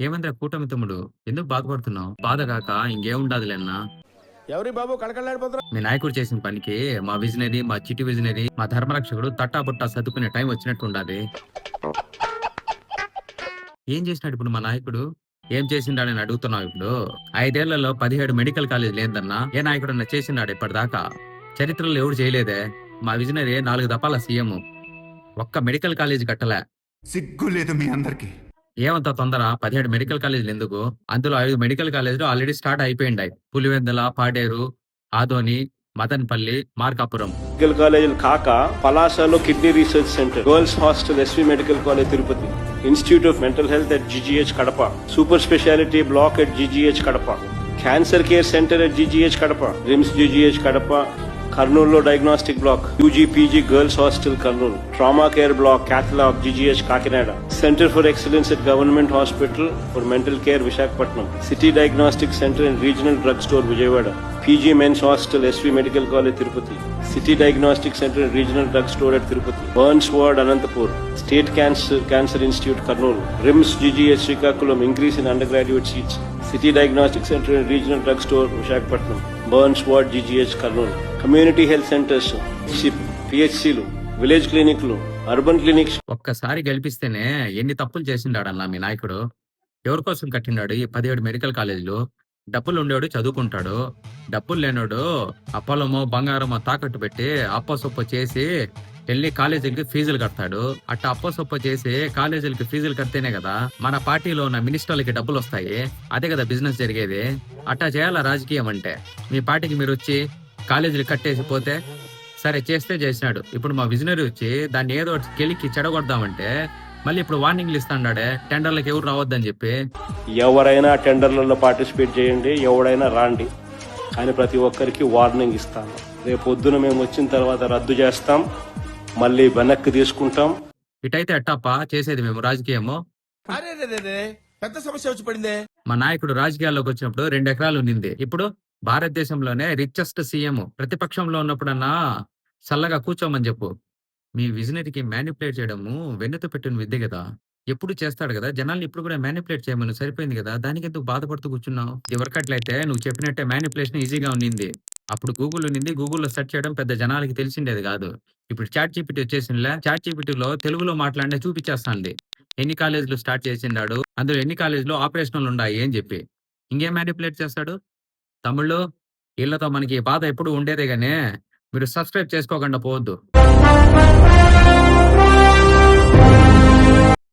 ఏమైందిరా కూటమి తమ్ముడు? ఎందుకు బాధపడుతున్నావు? బాధ కాక ఇంకేముండదులే అన్నా. ఎవరి బాబు మీ నాయకుడు చేసిన పనికి మా విజనరీ మా చిట్టి విజనరీ మా ధర్మరక్షకుడు తట్టా బుట్టా సర్దుకునే టైం వచ్చినట్టు ఉండాలి ఏం చేసినాడు ఇప్పుడు మా నాయకుడు? ఏం చేసిండాడని అడుగుతున్నావు ఇప్పుడు? ఐదేళ్ళలో పదిహేడు మెడికల్ కాలేజ్ లేదన్నా ఏ నాయకుడన్నా చేసిండాడు ఇప్పటిదాకా? చరిత్రలో ఎవడు చేయలేదే? మా విజనరీ నాలుగు దపాల సీఎం ఒక్క మెడికల్ కాలేజ్ కట్టలే. సిగ్గు లేదు మీ అందరికి. ఏమంత తొందర? పదిహేడు మెడికల్ కాలేజీలు ఎందుకు? అందులో ఐదు మెడికల్ కాలేజీలు ఆల్రెడీ స్టార్ట్ అయిపోయిండాయి. పులివెందల పాడేరు ఆదోని మదన్పల్లి మార్కాపురం. మెడికల్ కాలేజీలు కాక పలాసలో kidney research centre girls hostel SV medical college Tirupati. Institute of mental health at GGH Kadapa. Super speciality block at GGH Kadapa. Cancer care centre at GGH Kadapa. RIMS GGH Kadapa. కర్నూలులో diagnostic block UG PG girls hostel Kurnool. Trauma care block cath lab GGH Kakinada. Centre for excellence at government hospital for mental care Visakhapatnam. City diagnostic centre and regional drug store Vijayawada. PG men's hostel SV medical college Tirupati. City diagnostic centre and regional drug store at Tirupati. Burns ward Anantapur. State cancer cancer institute Kurnool. RIMS GGH Srikakulam increase in undergraduate seats city diagnostic centre and regional drug store Visakhapatnam burns ward GGH Kurnool. Community health centres పిహెచ్సిలు village క్లినిక్లు urban clinics. ఒక్కసారి గెలిపిస్తేనే ఎన్ని తప్పులు చేసిండాడన్నా మీ నాయకుడు? ఎవరి కోసం కట్టినాడు ఈ పదిహేడు మెడికల్ కాలేజీలు? డబ్బులు ఉండేవాడు చదువుకుంటాడు. డబ్బులు లేనోడు అప్పలమో బంగారమో తాకట్టు పెట్టి అప్ప సొప్ప చేసి వెళ్ళి కాలేజీలకి ఫీజులు కడతాడు. అట్ట అప్పసొప్ప చేసి కాలేజీలకి ఫీజులు కడితేనే కదా మన పార్టీలో ఉన్న మినిస్టర్లకి డబ్బులు వస్తాయి అదే కదా బిజినెస్ జరిగేది. అట్టా చేయాలా రాజకీయం అంటే? మీ పార్టీకి మీరు వచ్చి కాలేజీలు కట్టేసి పోతే సరే చేస్తే చేసినాడు ఇప్పుడు మా విజనరీ వచ్చి దాన్ని ఏదో ఒకటి కెలికి చెడగొడదామంటే మళ్ళీ ఇప్పుడు వార్నింగ్లు ఇస్తాడాడే టెండర్లకు ఎవరు రావద్దని చెప్పి. ఎవరైనా టెండర్లలో పార్టిసిపేట్ చేయండి ఎవడైనా రాండి. కానీ ప్రతి ఒక్కరికి వార్నింగ్ ఇస్తాను రేపు పొద్దున మేము వచ్చిన తర్వాత రద్దు చేస్తాం మళ్ళీ వెనక్కి తీసుకుంటాం. ఇటైతే అట్టప్ప చేసేది మేము రాజకీయము. పెద్ద సమస్య వచ్చి పడిందే. మా నాయకుడు రాజకీయాల్లోకి వచ్చినప్పుడు రెండు ఎకరాలు ఉన్నింది ఇప్పుడు భారతదేశంలోనే రిచెస్ట్ సీఎం ప్రతిపక్షంలో ఉన్నప్పుడన్నా చల్లగా కూర్చోమని చెప్పు. మీ విజనరీకి మ్యానిపులేట్ చేయడము వెన్నెతో పెట్టిన విద్య కదా. ఎప్పుడు చేస్తాడు కదా. జనాల్ని ఇప్పుడు కూడా మ్యానిపులేట్ చేయమని సరిపోయింది కదా. దానికి ఎందుకు బాధపడుతూ కూర్చున్నావు? ఎవరికట్లయితే నువ్వు చెప్పినట్టే మ్యానిపులేషన్ ఈజీగా ఉన్నింది. అప్పుడు గూగుల్ ఉన్నింది. గూగుల్లో సెర్చ్ చేయడం పెద్ద జనాలకి తెలిసిండేది కాదు. ఇప్పుడు చాట్ జీపీటీ వచ్చేసిందిలే. చాట్ జీపీటీలో తెలుగులో మాట్లాడినే చూపించేస్తాంది. ఎన్ని కాలేజీలు స్టార్ట్ చేసిండాడు? అందులో ఎన్ని కాలేజీలో ఆపరేషనల్ ఉన్నాయి అని చెప్పి. ఇంకేం మ్యానిపులేట్ చేస్తాడు? తమిళ్ళో వీళ్ళతో మనకి ఈ బాధ ఎప్పుడు ఉండేదే గానీ మీరు సబ్స్క్రైబ్ చేసుకోకుండా పోవద్దు.